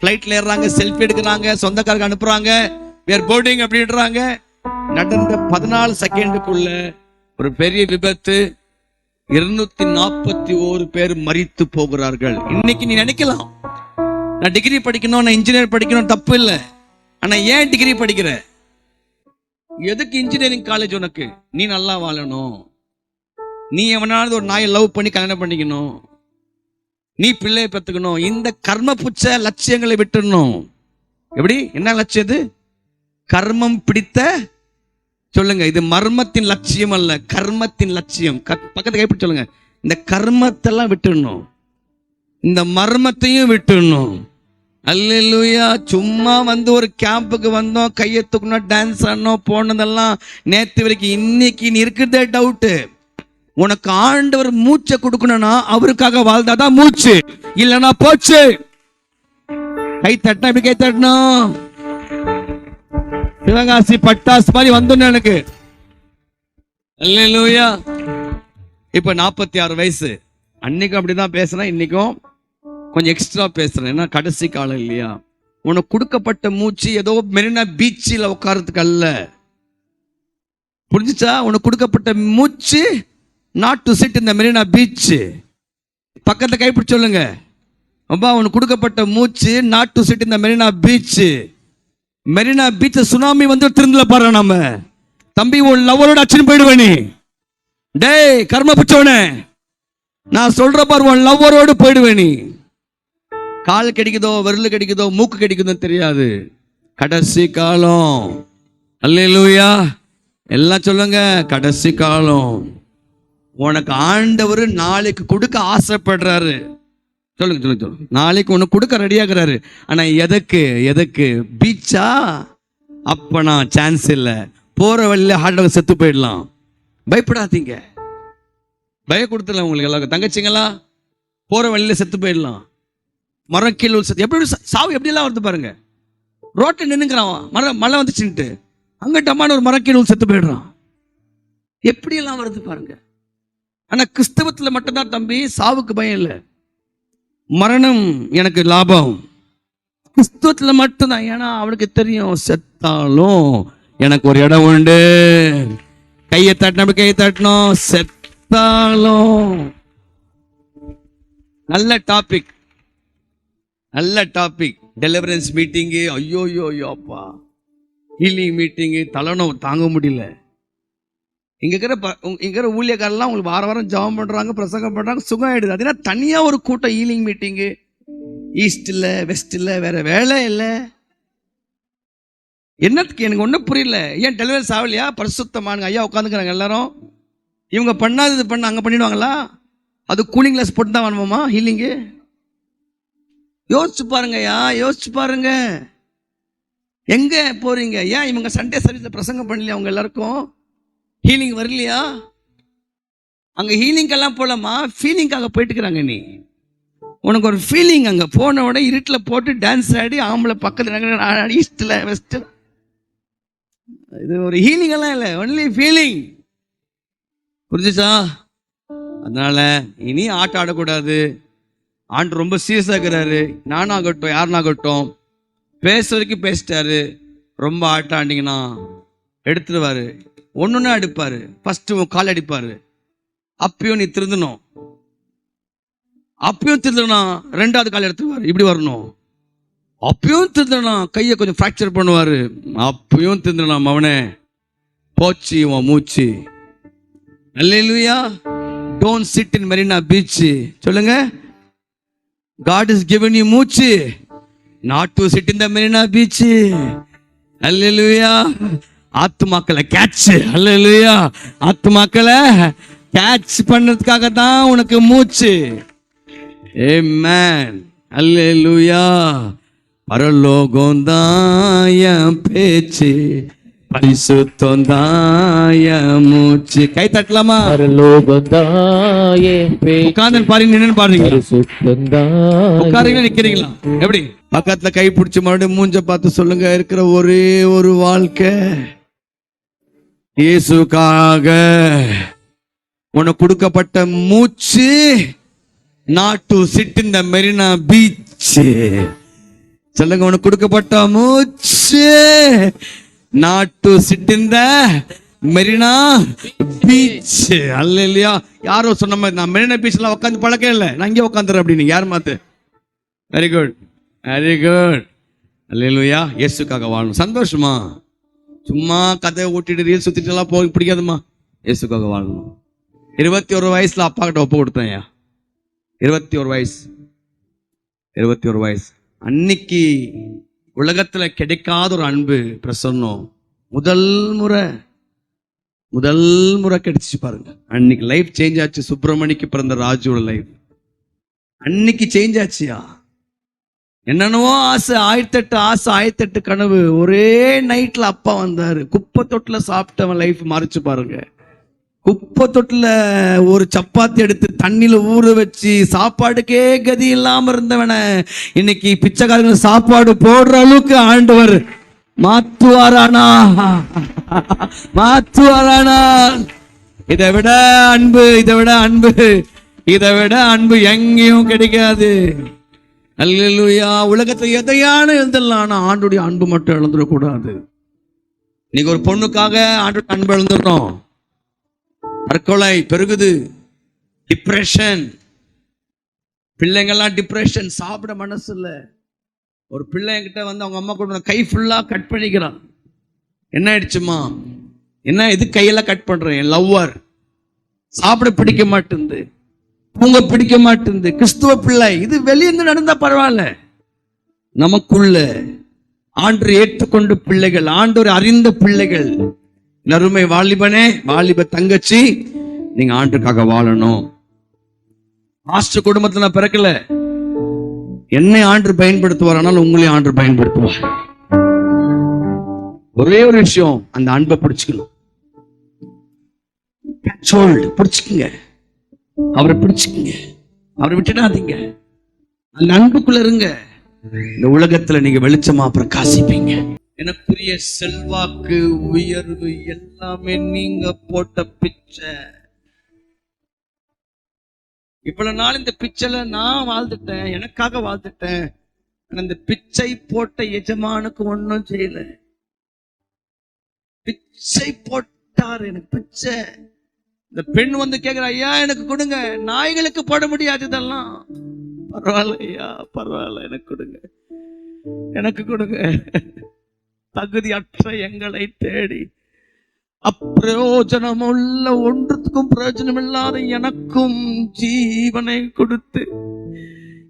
ஃப்ளைட்ல ஏறுறாங்க செல்ஃபி எடுக்கிறாங்க சொந்தக்காரங்க அனுப்புறாங்க வேர் போர்டிங் அப்படின்றாங்க. நடந்த பதினாலு செகண்டுக்குள்ள ஒரு பெரிய விபத்து. இருநூத்தி நாற்பத்தி ஓரு பேர் மறித்து போகிறார்கள். இன்னைக்கு நீ நினைக்கலாம் நான் டிகிரி படிக்கணும் நான் இன்ஜினியர் படிக்கணும் தப்பு இல்லை. ஆனா ஏன் டிகிரி படிக்கிற? எதுக்கு இன்ஜினியரிங் காலேஜ் உனக்கு? நீ நல்லா வாழணும். நீ எவனாவது ஒரு நாயை லவ் பண்ணி கல்யாணம் பண்ணிக்கணும். நீ பிள்ளையை பெற்றுக்கணும். இந்த கர்ம புச்ச லட்சியங்களை விட்டுடணும். எப்படி? என்ன லட்சியம் இது? கர்மம் பிடித்த சொல்லுங்க இது மர்மத்தின் லட்சியம் அல்ல கர்மத்தின் லட்சியம். பக்கத்து கைப்பிடி சொல்லுங்க. இந்த கர்மத்தெல்லாம் விட்டுடணும். இந்த மர்மத்தையும் விட்டுடணும். அல்லா சும்மா வந்து ஒரு கேம்புக்கு வந்தோம் கையை தூக்கணும் டான்ஸ் ஆடணும் போனதெல்லாம் நேற்று வரைக்கும் இன்னைக்கு நீ இருக்கிறதே டவுட்டு உனக்கு ஆண்டவர் மூச்சை கொடுக்கணும்னா அவருக்காக வாழ்ந்தாதான் மூச்சு. இல்லைன்னா போச்சு. கை தட்டினா இப்படி கை தட்டணும்? சிவகாசி பட்டாசு மாதிரி வந்துடணும் எனக்கு. அல்லேலூயா. இப்ப நாற்பத்தி ஆறு வயசு. அன்னைக்கும் அப்படிதான் பேசுறேன் இன்னைக்கும் கொஞ்சம் எக்ஸ்ட்ரா பேசுறேன். ஏன்னா கடைசி காலம் இல்லையா? உனக்கு கொடுக்கப்பட்ட மூச்சு ஏதோ மெரினா பீச்சில் உட்காரத்துக்கு அல்ல. புரிஞ்சுச்சா? உனக்கு கொடுக்கப்பட்ட மூச்சு நாட் டு சிட் இந்த மெரினா பீச் பக்கத்துல கைப்பிடி சொல்லுங்க. அப்பா அவனுக்கு கொடுக்கப்பட்ட மூச்சு நாட் டு சிட் இந்த Marina beach Marina beach tsunami வந்து திருந்தல பாரு நம்ம தம்பி உன் லவரோட அச்சுன்னு போயிடுவேன் நீ. டேய் கர்ம பிடிச்சவனே நான் சொல்ற பாரு உன் லவ்வரோடு போயிடுவேன் நீ. கால் கிடைக்குதோ விரல் கிடைக்குதோ மூக்கு கிடைக்குதோ தெரியாது. கடைசி காலம். அல்லேலூயா. எல்லாம் சொல்லுங்க கடைசி காலம். உனக்கு ஆண்டவர் நாளைக்கு கொடுக்க ஆசைப்படுறாரு. சொல்லுங்க சொல்லுங்க சொல்லுங்க. நாளைக்கு உனக்கு கொடுக்க ரெடியாகிறாரு ஆனால் எதுக்கு எதுக்கு? பீச்சா? அப்ப நான் சான்ஸ் இல்லை. போகிற வழியில் ஹார்ட் செத்து போயிடலாம். பயப்படாதீங்க. பய கொடுத்துல உங்களுக்கு எல்லாருக்கும். தங்கச்சிங்களா? போகிற வழியில் செத்து போயிடலாம். மரம் கீழே செத்து எப்படி சாவு எப்படிலாம் வருது பாருங்க. ரோட்டில் நின்னுங்கிறான் மரம் மழை வந்துச்சுன்ட்டு அங்கே அம்மான ஒரு மரம் கீழே செத்து போயிடுறான். எப்படியெல்லாம் வருது பாருங்கள் ஆனால் கிறிஸ்தவத்தில் மட்டும்தான் தம்பி சாவுக்கு பயம் இல்லை. மரணம் எனக்கு லாபம். கிறிஸ்துவத்தில் மட்டும்தான் ஏன்னா அவனுக்கு தெரியும் செத்தாலும் எனக்கு ஒரு இடம் உண்டு. கையை தட்டின கையை தட்டணும் செத்தாலும். நல்ல டாபிக் நல்ல டாபிக் டெலிவரன்ஸ் மீட்டிங்கு ஐயோ ஐயோ ஐயோ அப்பா. ஹீலிங் மீட்டிங்கு தலனம் தாங்க முடியல. இங்கே இருக்கிற ப- இங்கே இங்க இருக்கிற ஊழியக்காரெல்லாம் உங்களுக்கு வார வாரம் ஜெபம் பண்ணுறாங்க பிரசங்கம் பண்ணுறாங்க சுகம் ஆகிடுது அதுனா தனியாக ஒரு கூட்டம் ஹீலிங் மீட்டிங்கு ஈஸ்ட் இல்லை வெஸ்ட் இல்லை வேற வேலை இல்லை? என்னத்துக்கு? எனக்கு ஒன்றும் புரியல. ஏன் டெலிவரி ஆகலையா பரிசுத்தமானுங்க. ஐயா உட்காந்துக்கிறாங்க எல்லாரும். இவங்க பண்ணாதது பண்ண அங்கே பண்ணிடுவாங்களா? அது கூலிங் கிளாஸ் போட்டு தான் வரணுமா ஹீலிங்கு யோசிச்சு பாருங்க ஐயா யோசிச்சு பாருங்க. எங்கே போகிறீங்க ஏன் இவங்க சண்டே சர்வீஸில் பிரசங்கம் பண்ணலையா அவங்க எல்லாருக்கும்? ஹீலிங் வரலையா? அங்கே ஹீலிங்கெல்லாம் போகலாமா ஃபீலிங்காக போயிட்டுக்கிறாங்க நீ. உனக்கு ஒரு ஃபீலிங் அங்கே. போன உடனே இருட்டில் போட்டு டான்ஸ் ஆடி ஆம்பளை பக்கத்தில் ஈஸ்டில் வெஸ்ட் இது ஒரு ஹீலிங் எல்லாம் இல்லை. ஒன்லி ஃபீலிங் புரிஞ்சுச்சா? அதனால இனி ஆட்டம் ஆடக்கூடாது. ஆண்டு ரொம்ப சீரியஸாக இருக்கிறாரு. நானாகட்டும் யாருனாகட்டும் பேச வரைக்கும் பேசிட்டாரு. ரொம்ப ஆட்டம் ஆண்டிங்கன்னா ஒன்று ஒன்றா அடிப்பாரு ஃபஸ்ட்டு கால் அடிப்பாரு. அப்பயும் நீ திருந்தணும். அப்பயும் திருந்தனா ரெண்டாவது கால் எடுத்துருவாரு. இப்படி வரணும். அப்பயும் திருந்தனா கையை கொஞ்சம் ஃப்ராக்சர் பண்ணுவாரு. அப்பயும் திருந்தனா அவனே போச்சு உன் மூச்சு. Hallelujah don't sit in Marina beach சொல்லுங்க. காட் இஸ் கிவன் யூ மூச்சு. Not to sit in the Marina beach hallelujah ஆத்துமாக்களை கேட்ச் அல்லேலூயா ஆத்துமாக்களை கேட்ச் பண்ணதுக்காக தான் உனக்கு மூச்சு. ஏமேன் அல்லேலூயா பரலோகம் தான் பேச்சு. பரிசுத்தம் தான் மூச்சு. கை தட்டலாமா? பரலோகந்தாயே உட்கார்ந்து பாருங்க நின்னு பாருங்க. உட்காருங்களா நிக்கிறீங்களா? எப்படி? பக்கத்துல கை பிடிச்சு மறுபடியும் மூஞ்ச பார்த்து சொல்லுங்க இருக்கிற ஒரே ஒரு வாழ்க்கை. இயேசுக்காக உனக்கு கொடுக்கப்பட்ட மூச்சு நாட்டு சிட் இந்த மெரினா பீச். சொல்லுங்க உனக்கு கொடுக்கப்பட்ட மூச்சு நாட்டு சிட்டிந்த மெரினா பீச். அல்ல இல்லையா யாரோ சொன்ன மாதிரி நான் மெரினா பீச்ல உட்காந்து பழக்கம் இல்லை. நான் இங்கே உட்காந்துறேன் அப்படின்னு. யார் மாத்து? வெரி குட் வெரி குட் அல்லையா இயேசுக்காக வாழணும் சந்தோஷமா? சும்மா கதையை ஓட்டிட்டு ரீல் சுத்திட்டு எல்லாம் போக பிடிக்காதுமா இயேசுக்காக வாழணும். இருபத்தி ஒரு வயசுல அப்பா கிட்ட ஒப்பு கொடுத்தேன்யா இருபத்தி ஒரு வயசு. இருபத்தி ஒரு வயசு. அன்னைக்கு உலகத்துல கிடைக்காத ஒரு அன்பு பிரசன்னம். முதல் முறை முதல் முறை கிடைச்சிச்சு பாருங்க. அன்னைக்கு லைஃப் சேஞ்ச் ஆச்சு. சுப்பிரமணிக்கு பிறந்த ராஜுவோட லைஃப் அன்னைக்கு சேஞ்ச் ஆச்சியா? என்னென்னவோ ஆசை ஆயிரத்தெட்டு ஆசை ஆயிரத்தெட்டு கனவு. ஒரே நைட்டில் அப்பா வந்தார். குப்பை தொட்டில் சாப்பிட்டவன் லைஃப் மறைச்சு பாருங்க. குப்பை தொட்டில் ஒரு சப்பாத்தி எடுத்து தண்ணியில் ஊற வச்சு சாப்பாடுக்கே கதி இல்லாமல் இருந்தவனை இன்னைக்கு பிச்சைக்காரங்க சாப்பாடு போடுற அளவுக்கு ஆண்டவர். மாத்துவாரானா? மாத்துவாரானா? இதை விட அன்பு இதை விட அன்பு இதை விட அன்பு எங்கேயும் கிடைக்காது. அல்லா உலகத்தை எதையான எழுந்தலாம் ஆண்டுடைய அன்பு மட்டும் இழந்துடக்கூடாது இன்னைக்கு ஒரு பொண்ணுக்காக ஆண்டுடைய அன்பு இழந்துடணும் தற்கொலை பெருகுது டிப்ரெஷன் பிள்ளைங்கள்லாம் டிப்ரெஷன் சாப்பிட மனசு இல்லை. ஒரு பிள்ளைங்கிட்ட வந்து அவங்க அம்மா கூட கை ஃபுல்லாக கட் பண்ணிக்கிறான். என்ன ஆயிடுச்சுமா? என்ன இது கையெல்லாம் கட் பண்ணுறேன் என் லவ்வர் சாப்பிட பிடிக்க மாட்டேங்குது. உங்க பிடிக்க மாட்டேங்குது. கிறிஸ்துவ பிள்ளை இது வெளியிருந்து நடந்தா பரவாயில்ல. நமக்குள்ள ஆண்டு ஏற்றுக்கொண்டு பிள்ளைகள் ஆண்டோர் அறிந்த பிள்ளைகள். நறுமை வாலிபனே வாலிப தங்கச்சி நீங்க ஆண்டுக்காக வாழணும். ஆஸ்டர் குடும்பத்துல நான் பிறக்கல. என்னை ஆண்டு பயன்படுத்துவார் ஆனால் உங்களையும் ஆண்டு பயன்படுத்துவார். ஒரே ஒரு விஷயம் அந்த அன்பை பிடிச்சுக்கணும். Controlled. அவரை பிடிச்சுக்குங்க. அவரை விட்டுடாதீங்க. அந்த அன்புக்குள்ள இருங்க. இந்த உலகத்துல நீங்க வெளிச்சமா பிரகாசிப்பீங்க எனக்குரிய செல்வாக்கு உயர்வு எல்லாமே நீங்க போட்ட பிச்சை. இவ்வளவு நாள் இந்த பிச்சைல நான் வாழ்ந்துட்டேன் எனக்காக வாழ்ந்துட்டேன். இந்த பிச்சை போட்ட எஜமானுக்கு ஒன்றும் செய்யல. பிச்சை போட்டார் எனக்கு பிச்சை. இந்த பெண் வந்து கேக்குறா ஐயா எனக்கு கொடுங்க. நாய்களுக்கு போட முடியாது இதெல்லாம். பரவாயில்ல ஐயா பரவாயில்ல எனக்கு கொடுங்க. எனக்கு கொடுங்க. தகுதியற்ற எங்களை தேடி. அப்பிரயோஜனமுள்ள ஒன்றுக்கும் பிரயோஜனம் இல்லாத எனக்கும் ஜீவனை கொடுத்து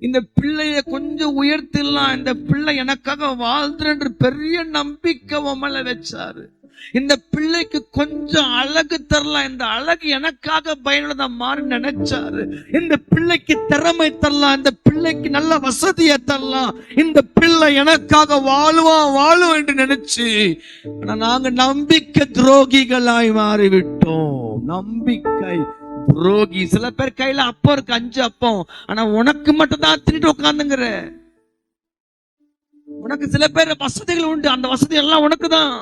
இந்த பிள்ளைய கொஞ்சம் உயர்த்திடலாம். இந்த பிள்ளை எனக்காக வாழ்ந்துன்ற பெரிய நம்பிக்கை உமல வச்சாரு. இந்த பிள்ளைக்கு கொஞ்சம் அழகு தரலாம். இந்த அழகு எனக்காக பயனுள்ளதா மாறி நினைச்சாரு. இந்த பிள்ளைக்கு திறமை தரலாம். இந்த பிள்ளைக்கு நல்ல வசதியை தரலாம். இந்த பிள்ளை எனக்காக வாழுவான் வாழும் என்று நினைச்சு ஆனா நாங்க நம்பிக்கை துரோகிகளாய் மாறிவிட்டோம். நம்பிக்கை துரோகி. சில பேர் கையில அப்பம் இருக்கு அஞ்சு அப்பம். ஆனா உனக்கு மட்டும் தான் திருட்டு உட்காந்துங்கிற உனக்கு சில பேர் வசதிகள் உண்டு. அந்த வசதி எல்லாம் உனக்கு தான்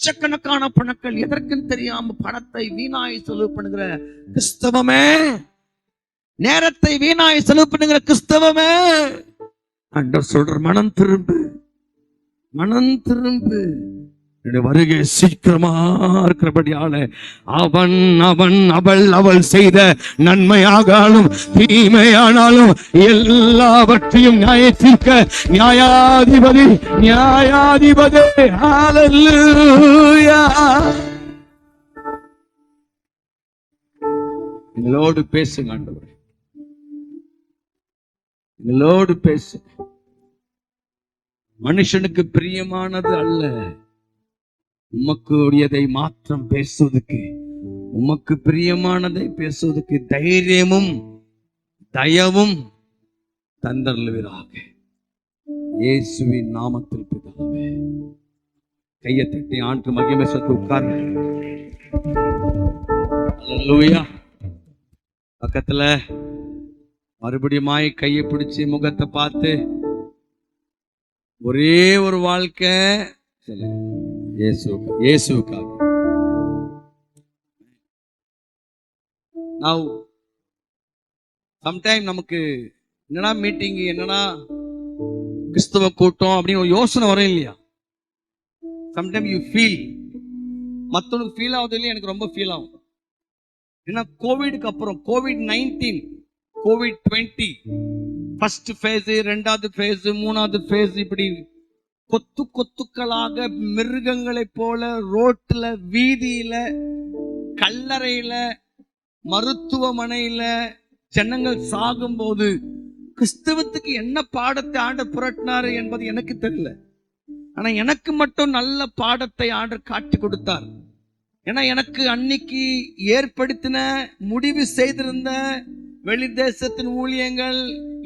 லட்சக்கணக்கான பணக்கள் எதற்குன்னு தெரியாம பணத்தை வீணாய் செலவு பண்ணுகிற கிறிஸ்தவமே. நேரத்தை வீணாய் செலவு பண்ணுகிற கிறிஸ்தவமே. அண்டர் சொல்ற மனம் திரும்பு மனம் திரும்பு. வருகை சீக்கிரமா இருக்கிறபடியால அவன் அவன் அவள் அவள் செய்த நன்மையாகாலும் தீமையானாலும் எல்லாவற்றையும் நியாயத்தீர்க்க நியாயாதிபதி நியாயாதிபதி. எங்களோடு பேசுங்க ஆண்டவரே. எங்களோடு பேசு. மனுஷனுக்கு பிரியமானது அல்ல. உமக்கு உடையதை மாற்றம் பேசுவதற்கு உமக்கு பிரியமானதை பேசுவதற்கு தைரியமும் தயவும் தந்தருளுவீராக. இயேசுவின் நாமத்தில் பிதாவே கையை தட்டி ஆண்டு மகிமை உட்கார் பக்கத்துல மறுபடியுமாய் கையை பிடிச்சி முகத்தை பார்த்து ஒரே ஒரு வாழ்க்கை இயேசுவுக்கு நான் சம்டைம் நமக்கு என்னன்னா மீட்டிங் என்னன்னா கிறிஸ்தவ கூட்டம் அப்படின்னு ஒரு யோசனை வரும் இல்லையா? சம்டைம் யூ ஃபீல் மற்றவனுக்கு ஃபீல் ஆகுது இல்லையா எனக்கு ரொம்ப ஃபீல் ஆகும். ஏன்னா கோவிடுக்கு அப்புறம் Covid nineteen Covid twenty first phase ரெண்டாவது ஃபேஸ் மூணாவது ஃபேஸ் இப்படி கொத்து கொத்துக்களாக மிருகங்களைப் போல ரோட்ல வீதியில கல்லறையில மருத்துவமனையில ஜனங்கள் சாகும்போது கிறிஸ்தவத்துக்கு என்ன பாடத்தை ஆண்டு புரட்டினாரு என்பது எனக்கு தெரியல. ஆனா எனக்கு மட்டும் நல்ல பாடத்தை ஆண்டு காட்டி கொடுத்தார். ஏன்னா எனக்கு அன்னைக்கு ஏற்படுத்தின முடிவு செய்திருந்த வெளி தேசத்தின் ஊழியங்கள்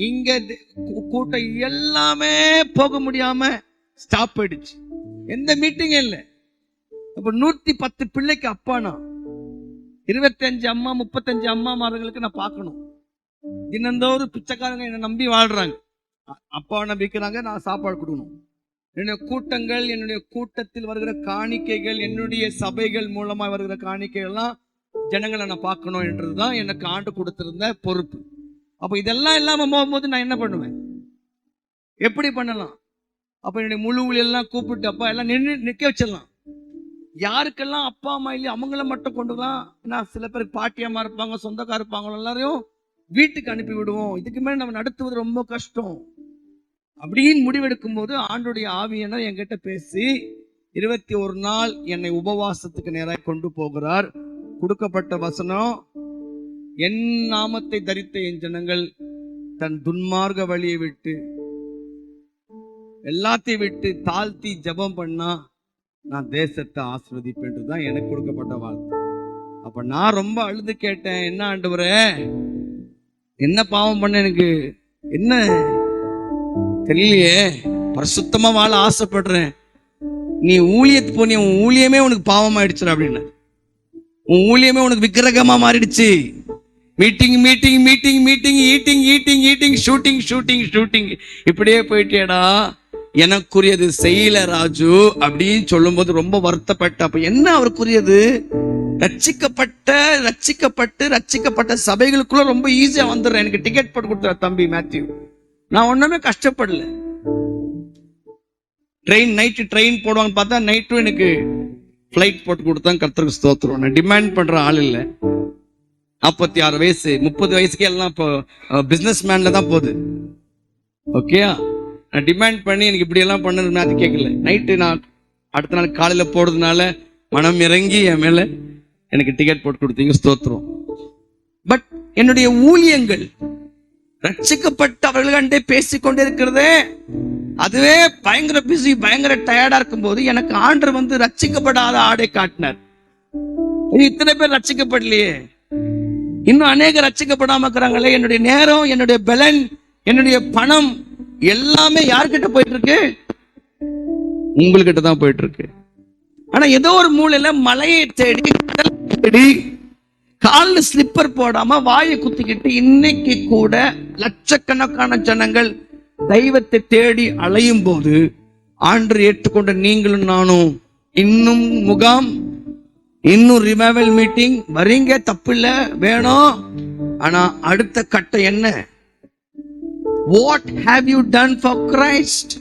இங்க கூட்டம் எல்லாமே போக முடியாம ஸ்டாப் ஆயிடுச்சு எந்த மீட்டிங்கும் இல்லை. அப்போ நூத்தி பத்து பிள்ளைக்கு அப்பானா? இருபத்தஞ்சு அம்மா முப்பத்தஞ்சு அம்மாமார்களுக்கு நான் பார்க்கணும். தினந்தோறும் பிச்சைக்காரங்க என்னை நம்பி வாழ்றாங்க. அ- அப்பாவை நம்பிக்கிறாங்க நான் சாப்பாடு கொடுக்கணும். என்னுடைய கூட்டங்கள் என்னுடைய கூட்டத்தில் வருகிற காணிக்கைகள் என்னுடைய சபைகள் மூலமா வருகிற காணிக்கைகள் எல்லாம் ஜனங்களை நான் பார்க்கணும் என்றதுதான் எனக்கு ஆண்டு கொடுத்துருந்த பொறுப்பு. அப்போ இதெல்லாம் இல்லாமல் போகும்போது நான் என்ன பண்ணுவேன்? எப்படி பண்ணலாம்? அப்ப என்னுடைய முழு ஊழியெல்லாம் கூப்பிட்டு அப்பா எல்லாம் நின்று நிக்க வச்சிடலாம். யாருக்கெல்லாம் அப்பா அம்மா இல்லையோ அவங்கள மட்டும் கொண்டு வரலாம் நான் சில பேருக்கு பாட்டியம்மா இருப்பாங்க சொந்தக்கார இருப்பாங்க எல்லாரையும் வீட்டுக்கு அனுப்பி விடுவோம். இதுக்கு மேல நம்ம நடத்துவது ரொம்ப கஷ்டம். அப்படின்னு முடிவெடுக்கும் போது ஆண்டுடைய ஆவியனர் என்கிட்ட பேசி இருபத்தி ஒரு நாள் என்னை உபவாசத்துக்கு நேராக கொண்டு போகிறார். கொடுக்கப்பட்ட வசனம் என் நாமத்தை தரித்த என் ஜனங்கள் தன் துன்மார்க்க வழியை விட்டு எல்லாத்தையும் விட்டு தாழ்த்தி ஜெபம் பண்ணா நான் தேசத்தை ஆசிர்வதிப்பேன் தான் எனக்கு கொடுக்கப்பட்ட வார்த்தை. அப்ப நான் ரொம்ப அழுது கேட்டேன் என்ன ஆண்டவர? என்ன பாவம் பண்ண எனக்கு? என்ன? தெரியலையே. பரிசுத்தமா வாழ ஆசைப்படுறேன். நீ ஊழியத்து போனி உன் ஊழியமே உனக்கு பாவம் ஆயிடுச்சு அப்படின்னு. உன் ஊழியமே உனக்கு விக்கிரகமா மாறிடுச்சு. Meeting meeting meeting meeting eating eating eating shooting shooting shooting. இப்படியே போயிட்டேடா. எனக்குரியது செய்யல ராஜு அப்படின்னு சொல்லும்போது ரொம்ப வருத்தப்பட்ட அப்ப என்ன அவருக்குரியது? ரட்சிக்கப்பட்ட ரட்சிக்கப்பட்டு ரட்சிக்கப்பட்ட சபைகளுக்குள்ள ரொம்ப ஈஸியா வந்துடுறேன். எனக்கு டிக்கெட் போட்டு கொடுத்துற தம்பி மேத்யூ. நான் ஒண்ணுமே கஷ்டப்படல. ட்ரெயின் நைட்டு ட்ரெயின் போடுவாங்கன்னு பார்த்தா நைட்டும் எனக்கு ஃப்ளைட் போட்டு கொடுத்தா கர்த்தருக்கு ஸ்தோத்திரம். நான் டிமாண்ட் பண்ற ஆள் இல்லை. நாற்பத்தி ஆறு வயசு முப்பது வயசுக்கே எல்லாம் இப்போ பிஸ்னஸ் மேன்ல தான் போகுது. ஓகேயா நான் டிமாண்ட் பண்ணி எனக்கு இப்படி எல்லாம் பண்ணணும்னு அது கேட்கல. நைட்டு நான் அடுத்த நாள் காலையில் போடுறதுனால மனம் இறங்கி என் மேல எனக்கு டிக்கெட் போட்டு கொடுத்தீங்க ஸ்தோத்திரம். பட் என்னுடைய ஊழியங்கள் ரட்சிக்கப்பட்டவர்களே பேசிக்கொண்டே இருக்கிறதே அதுவே பயங்கர பிஸி பயங்கர டயர்டா இருக்கும்போது எனக்கு ஆண்டர் வந்து ரட்சிக்கப்படாத ஆடை காட்டினார். இத்தனை பேர் ரட்சிக்கப்படலையே. இன்னும் அநேக ரட்சிக்கப்படாம இருக்கிறாங்களே. என்னுடைய நேரம் என்னுடைய பலன் என்னுடைய பணம் எல்லாமே யார்கிட்ட போயிட்டு இருக்கு உங்கள்கிட்ட தான் போயிட்டு இருக்கு ஆனா ஏதோ ஒரு மூலையில மலையை தேடி தேடி காலில் ஸ்லிப்பர் போடாம வாயை குத்திக்கிட்டு இன்னைக்கு கூட லட்சக்கணக்கான ஜனங்கள் தெய்வத்தை தேடி அலையும் போது ஆண்டு ஏற்றுக்கொண்ட நீங்களும் நானும் இன்னும் முகாம் இன்னும் ரிமைவல் மீட்டிங் வரீங்க தப்பில்ல வேணும். ஆனா அடுத்த கட்டம் என்ன? What have you done for Christ?